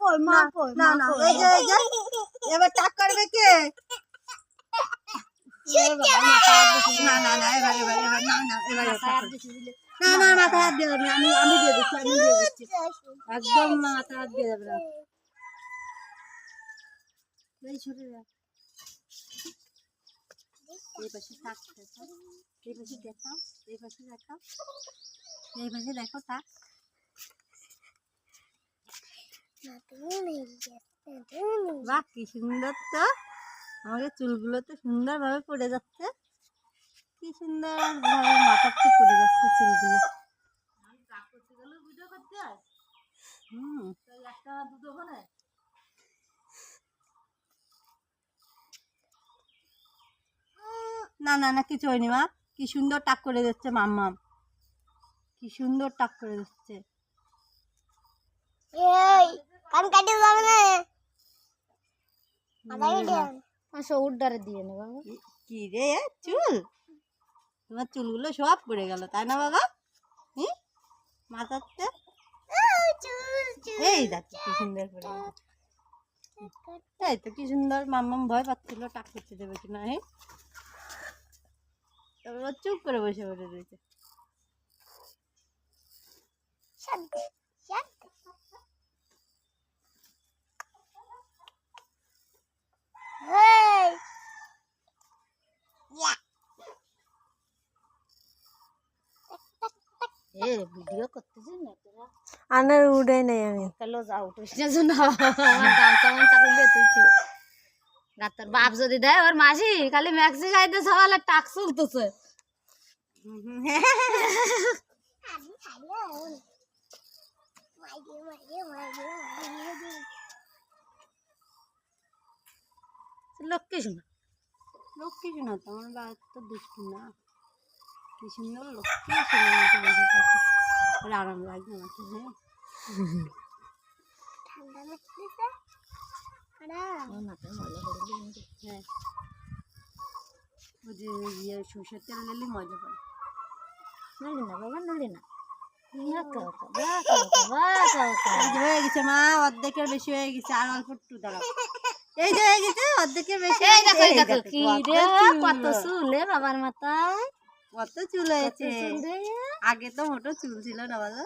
কই মা কই না না এই যে এই যে এবার টাক করবে কে? না না না এবার এবার এবার না না এবার না না হাত দিয়ে দেবে আমি আমি দিয়ে দিচ্ছি আমি দিয়ে দিচ্ছি। একদম না মাথায় হাত দিয়ে দেবে এই যা। এই পাশে থাক এই পাশে দেখাও এই পাশে দেখাও। এই পাশে দেখো থাক। বাহ কি সুন্দর তো। আমাদের চুলগুলো তো সুন্দরভাবে পড়ে যাচ্ছে। কি সুন্দর ভাবে মাথাতে পড়ে যাচ্ছে চুলগুলো। না না না, কিছু হয়নি মা। কি সুন্দর টাক করে দিচ্ছে মাম্মাম। কি সুন্দর টাক করে দিচ্ছে এই কান কাটে যাবে না আসো উড্ডারে দিয়ে নে বাবা কি- রে চুল তোমার চুলগুলো সব পড়ে গেল তাই না বাবা হুম মাথাতে এই দেখ কি সুন্দর পড়ে এই তো কি সুন্দর মাম্মাম ভয় পাচ্ছিল টাক করতে দেবে কিনা হ্যাঁ তারপর চুপ করে বসে পড়ে রয়েছে Hey. Yeah. वीडियो करते उडे नाही आम्ही कलोज आउट विषय जुना आमचा मन चाकून बाप जदी ड्रायव्हर माझी खाली मॅक्सी जाय तर सवाला टाकसूल तुच आधी खाली मागे লক্ষ্মী শোনা লক্ষ্মী শোনা তো আমার বাবা তো দুষ্টু না। কি সুন্দর লক্ষ্মী শোনা মতো বসে থাকে আরাম লাগবে আমাকে হ্যাঁ? ঠান্ডা লাগতেছে হ্যাঁ। ওই যে ইয়ে সর্ষের তেল মজা নলি না বাবা নলি না হয়ে গেছে মা অর্ধেকের বেশি হয়ে গেছে আর অল্প একটু দাঁড়াও। এই যে গেছে অর্ধেকের বেশি এই দেখো এই দেখো কি রে কত চুলে বাবার মাথায়। কত চুল হয়েছে। আগে তো মোটো চুল ছিল না বলো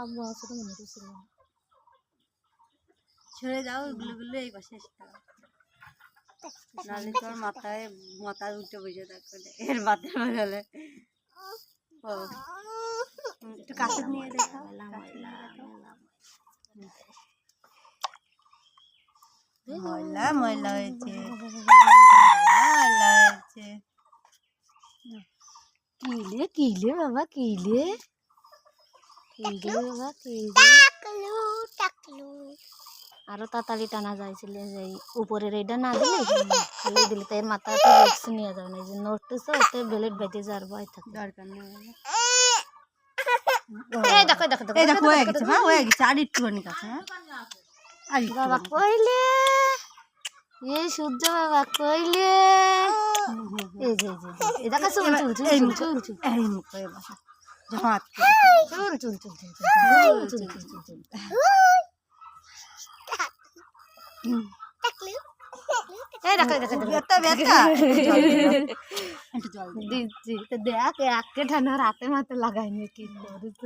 আব্বু আমার সাথে মনে হচ্ছিল সরে যাও ওগুলো গুলো এই পাশে এসে নাহলে তোর মাথায় মাথা উঠে বসে থাকবে এর মাথায় বসালে। একটু কাছে নিয়ে দেখো ময়লা ময়লা হয়েছে ময়লা হয়েছে কিলে কিলে বাবা কিলে কিলে বাবা কিলে আরও তাড়াতাড়ি টানা যাইছিল যে উপরের এইটা না দিলে খালি দিলে তো এর মাথাতে রিক্স নিয়ে যাবে না এই যে নোটস ওতে বেলেট বেঁধে যাওয়ার ভয় থাকে। দরকার নেই। এই দেখো দেখো দেখো এই দেখো হয়ে গেছে মা হয়ে গেছে আর একটুখানি কাছে হ্যাঁ। বাবা। কইলে এই সূর্য বাবা কইলে হুম, হুম, হুম। এই যে এই যে, এই যে, এই দেখো চুল চুল চুল চুল চুল চুল এই মুখে বসো যখন হাত চুল চুল চুল চুল চুল চুল চুল চুল চুল হুম। টাকলু এই দেখো এই দেখো দেখো ব্যথা ব্যথা একটু জল দে। দিচ্ছি তো দেখ একে ঠান্ডা রাতে মাতে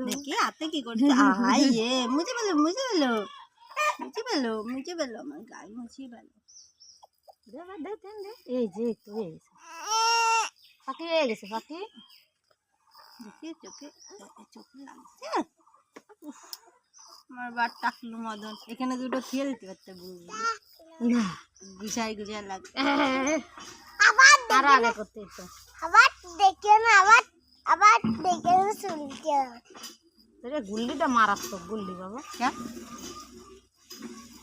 দেখি হাতে কি করছে আহাই এ পেল মুছে পেল মুছে পেল মুছে পেল আমার গায়ে মুছিয়ে দে। এই যে হয়ে গেছে পাখি হয়ে গেছে পাখি দেখি চোখে চোখে লাগছে। আমার বার টাকলু মদন। এখানে দুটো খেয়ে দিতে পারতে বুঝলি না। গুছাই গুছাই লাগছে আবার আগে করতে আবার দেখে না আবার আবার দেখে না শুনতে। গুল্লিটা মারাত্মক গুল্লি বাবা। কেন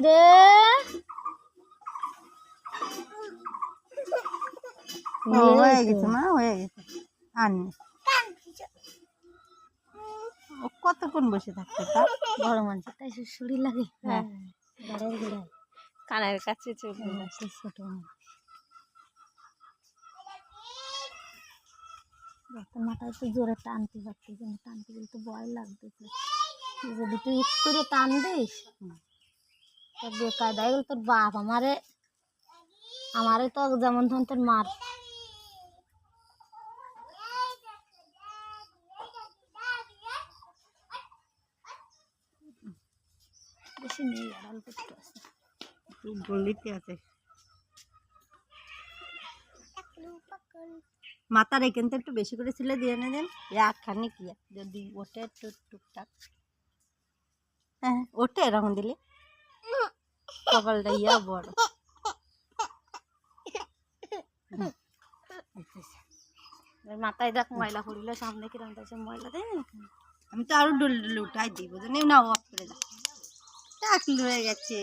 রে। হয়ে গেছে। মা হয়ে গেছে। কতক্ষণ বসে থাকতে তা বড় মানুষের তাই শরীর লাগে। হ্যাঁ। কানের কাছে চলে সে ছোট মানুষ। মাথায় তো জোরে টানতে পারতেছে টানতে গেলে তো ভয় লাগতেছে। যদি তুই করে টান দিস। তা বেকায়দায় গেল, তোর বাপ আমারে আমারে তো যেমন ধন তোর মার। বেশি নেই আর একটু আছে। গলিতে আছে? একটু বেশি করে ছিলে দিয়ে এনে দেন। একখানি কি? যদি ওঠে একটু টুকটাক। হ্যাঁ ওঠে এরকম দিলে। কপালটা ইয়া বড়। মাথায় দেখ ময়লা পড়িলে সামনে কিরম তাছে ময়লা দেয় আমি তো আরও ডুল ডুল উঠাই দিব না অফ করে দেখ টাকলু হয়ে গেছে।